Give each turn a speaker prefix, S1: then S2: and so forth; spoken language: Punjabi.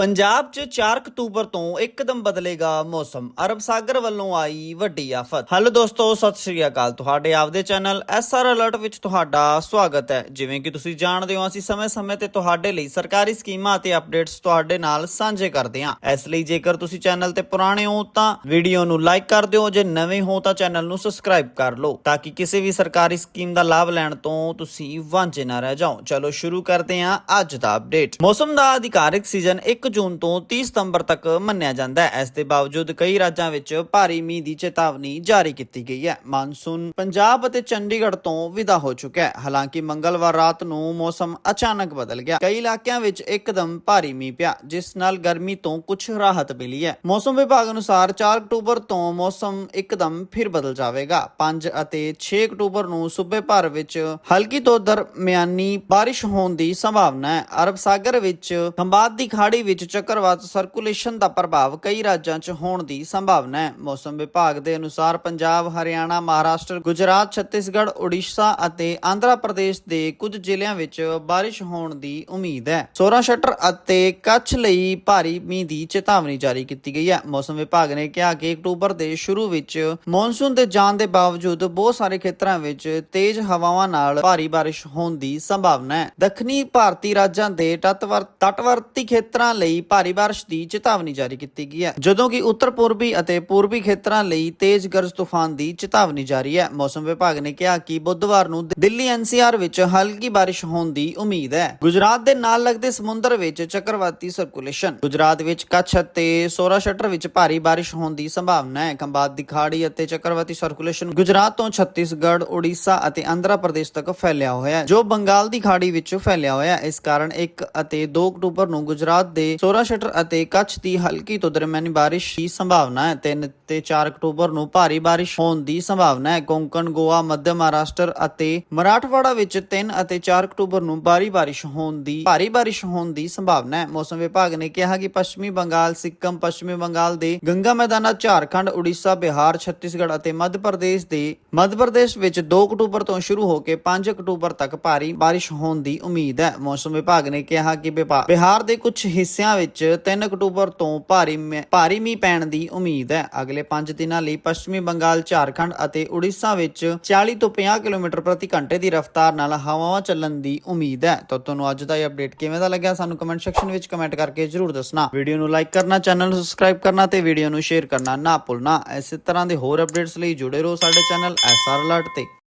S1: ਪੰਜਾਬ 'ਚ 4 ਅਕਤੂਬਰ ਤੋਂ ਇੱਕਦਮ ਬਦਲੇਗਾ ਮੌਸਮ। ਅਰਬ ਸਾਗਰ ਵੱਲੋਂ ਆਈ ਵੱਡੀ ਆਫਤ। ਹੈਲੋ ਦੋਸਤੋ, ਸਤਿ ਸ਼੍ਰੀ ਅਕਾਲ। ਤੁਹਾਡੇ ਆਪਦੇ ਚੈਨਲ ਐਸਆਰ ਅਲਰਟ ਵਿੱਚ ਤੁਹਾਡਾ ਸਵਾਗਤ ਹੈ। ਜਿਵੇਂ ਕਿ ਤੁਸੀਂ ਜਾਣਦੇ ਹੋ, ਅਸੀਂ ਸਮੇਂ-ਸਮੇਂ ਤੇ ਤੁਹਾਡੇ ਲਈ ਸਰਕਾਰੀ ਸਕੀਮਾਂ ਅਤੇ ਅਪਡੇਟਸ ਤੁਹਾਡੇ ਨਾਲ ਸਾਂਝੇ ਕਰਦੇ ਹਾਂ। ਇਸ ਲਈ ਜੇਕਰ ਤੁਸੀਂ ਚੈਨਲ ਤੇ ਪੁਰਾਣੇ ਹੋ, ਤਾਂ ਵੀਡੀਓ ਨੂੰ ਲਾਈਕ ਕਰ ਦਿਓ। ਜੇ ਨਵੇਂ ਹੋ, ਤਾਂ ਚੈਨਲ ਨੂੰ ਸਬਸਕ੍ਰਾਈਬ ਕਰ ਲਓ, ਤਾਂ ਕਿ ਕਿਸੇ ਵੀ ਸਰਕਾਰੀ ਸਕੀਮ ਦਾ ਲਾਭ ਲੈਣ ਤੋਂ ਤੁਸੀਂ ਵਾਂਝੇ ਨਾ ਰਹਿ ਜਾਓ। ਚਲੋ ਸ਼ੁਰੂ ਕਰਦੇ ਹਾਂ ਅੱਜ ਦਾ ਅਪਡੇਟ। ਮੌਸਮ ਦਾ ਅਧਿਕਾਰਿਕ ਸੀਜ਼ਨ 1 ਜੂਨ ਤੋਂ 30 ਸਤੰਬਰ ਤੱਕ ਮੰਨਿਆ ਜਾਂਦਾ ਹੈ। ਇਸ ਦੇ ਬਾਵਜੂਦ ਕਈ ਰਾਜਾਂ ਵਿੱਚ ਭਾਰੀ ਮੀਂਹ ਦੀ ਚੇਤਾਵਨੀ ਜਾਰੀ ਕੀਤੀ ਗਈ ਹੈ। ਮਾਨਸੂਨ ਪੰਜਾਬ ਅਤੇ ਚੰਡੀਗੜ੍ਹ ਤੋਂ ਵਿਦਾ ਹੋ ਚੁੱਕਾ ਹੈ। ਹਾਲਾਂਕਿ ਮੰਗਲਵਾਰ ਰਾਤ ਨੂੰ ਮੌਸਮ ਅਚਾਨਕ ਬਦਲ ਗਿਆ। ਕਈ ਇਲਾਕਿਆਂ ਵਿੱਚ ਇੱਕਦਮ ਭਾਰੀ ਮੀਂਹ ਪਿਆ, ਜਿਸ ਨਾਲ ਗਰਮੀ ਤੋਂ ਕੁਝ ਰਾਹਤ ਮਿਲੀ ਹੈ। ਮੌਸਮ ਵਿਭਾਗ ਅਨੁਸਾਰ 4 ਅਕਤੂਬਰ ਤੋਂ ਮੌਸਮ ਇੱਕਦਮ ਫਿਰ ਬਦਲ ਜਾਵੇਗਾ। 5 ਅਤੇ 6 ਅਕਤੂਬਰ ਨੂੰ ਸੂਬੇ ਭਰ ਵਿੱਚ ਹਲਕੀ ਤੋਂ ਦਰਮਿਆਨੀ ਬਾਰਿਸ਼ ਹੋਣ ਦੀ ਸੰਭਾਵਨਾ ਹੈ। ਅਰਬ ਸਾਗਰ ਵਿੱਚ ਖੰਬਾਤ ਦੀ ਖਾੜੀ ਵਿੱਚ ਚੱਕਰਵਾਤ ਸਰਕੂਲੇਸ਼ਨ ਦਾ ਪ੍ਰਭਾਵ ਕਈ ਰਾਜਾਂ 'ਚ ਹੋਣ ਦੀ ਸੰਭਾਵਨਾ ਹੈ। ਮੌਸਮ ਵਿਭਾਗ ਦੇ ਅਨੁਸਾਰ ਪੰਜਾਬ, ਹਰਿਆਣਾ, ਮਹਾਰਾਸ਼ਟਰ, ਗੁਜਰਾਤ, ਛੱਤੀਸਗੜ੍ਹ ਓਡੀਸ਼ਾ ਅਤੇ ਆਂਧਰਾ ਪ੍ਰਦੇਸ਼ ਦੇ ਕੁਝ ਜ਼ਿਲ੍ਹਿਆਂ ਵਿੱਚ ਬਾਰਿਸ਼ ਹੋਣ ਦੀ ਉਮੀਦ ਹੈ। ਸੋਰਾ ਸ਼ਟਰ ਅਤੇ ਕੱਛ ਲਈ ਭਾਰੀ ਮੀਂਹ ਦੀ ਚੇਤਾਵਨੀ ਜਾਰੀ ਕੀਤੀ ਗਈ ਹੈ। ਮੌਸਮ ਵਿਭਾਗ ਨੇ ਕਿਹਾ ਕਿ ਅਕਤੂਬਰ ਦੇ ਸ਼ੁਰੂ ਵਿੱਚ ਮੌਨਸੂਨ ਦੇ ਜਾਣ ਦੇ ਬਾਵਜੂਦ ਬਹੁਤ ਸਾਰੇ ਖੇਤਰਾਂ ਵਿੱਚ ਤੇਜ਼ ਹਵਾਵਾਂ ਨਾਲ ਭਾਰੀ ਬਾਰਿਸ਼ ਹੋਣ ਦੀ ਸੰਭਾਵਨਾ ਹੈ। ਦੱਖਣੀ ਭਾਰਤੀ ਰਾਜਾਂ ਦੇ ਤਟਵਰ ਤਟਵਰਤੀ ਖੇਤਰਾਂ ਲਈ ਭਾਰੀ ਬਾਰਿਸ਼ ਦੀ ਚੇਤਾਵਨੀ ਜਾਰੀ ਕੀਤੀ ਗਈ ਹੈ। ਜਦੋਂ ਕਿ ਉੱਤਰ ਪੂਰਬੀ ਅਤੇ ਪੂਰਬੀ ਖੇਤਰਾਂ ਲਈ ਤੇਜ਼ ਗਰਜ ਤੂਫਾਨ ਦੀ ਚੇਤਾਵਨੀ ਜਾਰੀ ਹੈ। ਮੌਸਮ ਵਿਭਾਗ ਨੇ ਕਿਹਾ ਕਿ ਬੁੱਧਵਾਰ ਨੂੰ ਦਿੱਲੀ ਐਨਸੀਆਰ ਵਿੱਚ ਹਲਕੀ ਬਾਰਿਸ਼ ਹੋਣ ਦੀ ਉਮੀਦ ਹੈ। ਗੁਜਰਾਤ ਦੇ ਨਾਲ ਲੱਗਦੇ ਸਮੁੰਦਰ ਵਿੱਚ ਚੱਕਰਵਾਤੀ ਸਰਕੂਲੇਸ਼ਨ ਗੁਜਰਾਤ ਵਿੱਚ ਕੱਛ ਅਤੇ ਸੌਰਾਸ਼ਟਰ ਵਿੱਚ ਭਾਰੀ ਬਾਰਿਸ਼ ਹੋਣ ਦੀ ਸੰਭਾਵਨਾ ਹੈ। ਖੰਬਾਤ ਦੀ ਖਾੜੀ ਅਤੇ ਚੱਕਰਵਾਤੀ ਸਰਕੂਲੇਸ਼ਨ ਗੁਜਰਾਤ ਤੋਂ ਛੱਤੀਸਗੜ੍ਹ ਓਡੀਸ਼ਾ ਅਤੇ ਆਂਧਰਾ ਪ੍ਰਦੇਸ਼ ਤੱਕ ਫੈਲਿਆ ਹੋਇਆ ਹੈ। ਜੋ ਬੰਗਾਲ ਦੀ ਖਾੜੀ ਵਿੱਚ ਫੈਲਿਆ ਹੋਇਆ ਹੈ। ਇਸ ਕਾਰਨ 1 ਅਤੇ 2 ਅਕਤੂਬਰ ਨੂੰ ਗੁਜਰਾਤ ਦੇ ਸੌਰਾਸ਼ਟਰ ਅਤੇ ਕੱਛ ਦੀ ਹਲਕੀ ਤੋਂ ਦਰਮਿਆਨੀ ਬਾਰਿਸ਼ ਦੀ ਸੰਭਾਵਨਾ ਹੈ। 3 ਤੇ 4 ਅਕਤੂਬਰ ਨੂੰ ਭਾਰੀ ਬਾਰਿਸ਼ ਹੋਣ ਦੀ ਸੰਭਾਵਨਾ ਹੈ। ਕੋਂਕਣ, ਗੋਆ, ਮੱਧ ਮਹਾਰਾਸ਼ਟਰ ਅਤੇ ਮਰਾਠਵਾੜਾ ਵਿੱਚ 3 ਅਤੇ 4 ਅਕਤੂਬਰ ਨੂੰ ਭਾਰੀ ਬਾਰਿਸ਼ ਹੋਣ ਦੀ, ਭਾਰੀ ਬਾਰਿਸ਼ ਹੋਣ ਦੀ ਸੰਭਾਵਨਾ ਹੈ। ਮੌਸਮ ਵਿਭਾਗ ਨੇ ਕਿਹਾ ਕਿ ਪੱਛਮੀ ਬੰਗਾਲ, ਸਿੱਕਮ, ਪੱਛਮੀ ਬੰਗਾਲ ਦੇ ਗੰਗਾ ਮੈਦਾਨਾਂ, ਝਾਰਖੰਡ, ਉੜੀਸਾ, ਬਿਹਾਰ, ਛੱਤੀਸਗੜ੍ਹ ਅਤੇ ਮੱਧ ਪ੍ਰਦੇਸ਼ ਦੇ ਮੱਧ ਪ੍ਰਦੇਸ਼ ਵਿੱਚ 2 ਅਕਤੂਬਰ ਤੋਂ ਸ਼ੁਰੂ ਹੋ ਕੇ 5 ਅਕਤੂਬਰ ਤੱਕ ਭਾਰੀ ਬਾਰਿਸ਼ ਹੋਣ ਦੀ ਉਮੀਦ ਹੈ। ਮੌਸਮ ਵਿਭਾਗ ਨੇ ਕਿਹਾ ਕਿ ਬਿਹਾਰ ਦੇ ਕੁਝ ਹਿੱਸਿਆਂ ਵਿੱਚ 3 ਅਕਤੂਬਰ ਤੋਂ ਭਾਰੀ ਮੀਂਹ- ਭਾਰੀ ਮੀਂਹ ਪੈਣ ਦੀ ਉਮੀਦ ਹੈ। ਅਗਲੇ 5 ਦਿਨਾਂ ਲਈ ਪੱਛਮੀ ਬੰਗਾਲ, ਝਾਰਖੰਡ ਅਤੇ ਉੜੀਸਾ ਵਿੱਚ 40 ਤੋਂ 50 ਕਿਲੋਮੀਟਰ ਪ੍ਰਤੀ ਘੰਟੇ ਦੀ ਰਫ਼ਤਾਰ ਨਾਲ ਹਵਾਵਾਂ ਚੱਲਣ ਦੀ ਉਮੀਦ ਹੈ। ਤਾਂ ਤੁਹਾਨੂੰ ਅੱਜ ਦਾ ਇਹ ਅਪਡੇਟ ਕਿਵੇਂ ਦਾ ਲੱਗਿਆ ਸਾਨੂੰ ਕਮੈਂਟ ਸੈਕਸ਼ਨ ਵਿੱਚ ਕਮੈਂਟ ਕਰਕੇ ਜਰੂਰ ਦੱਸਣਾ। ਵੀਡੀਓ ਨੂੰ ਲਾਈਕ ਕਰਨਾ ਚੈਨਲ ਨੂੰ ਸਬਸਕ੍ਰਾਈਬ ਕਰਨਾ ਤੇ ਵੀਡੀਓ ਨੂੰ ਸ਼ੇਅਰ ਕਰਨਾ ਨਾ ਭੁੱਲਣਾ। ਇਸੇ ਤਰ੍ਹਾਂ ਦੇ ਹੋਰ ਅਪਡੇਟਸ ਲਈ ਜੁੜੇ ਰਹੋ ਸਾਡੇ ਚੈਨਲ ਐਸਆਰ ਅਲਰਟ ਤੇ।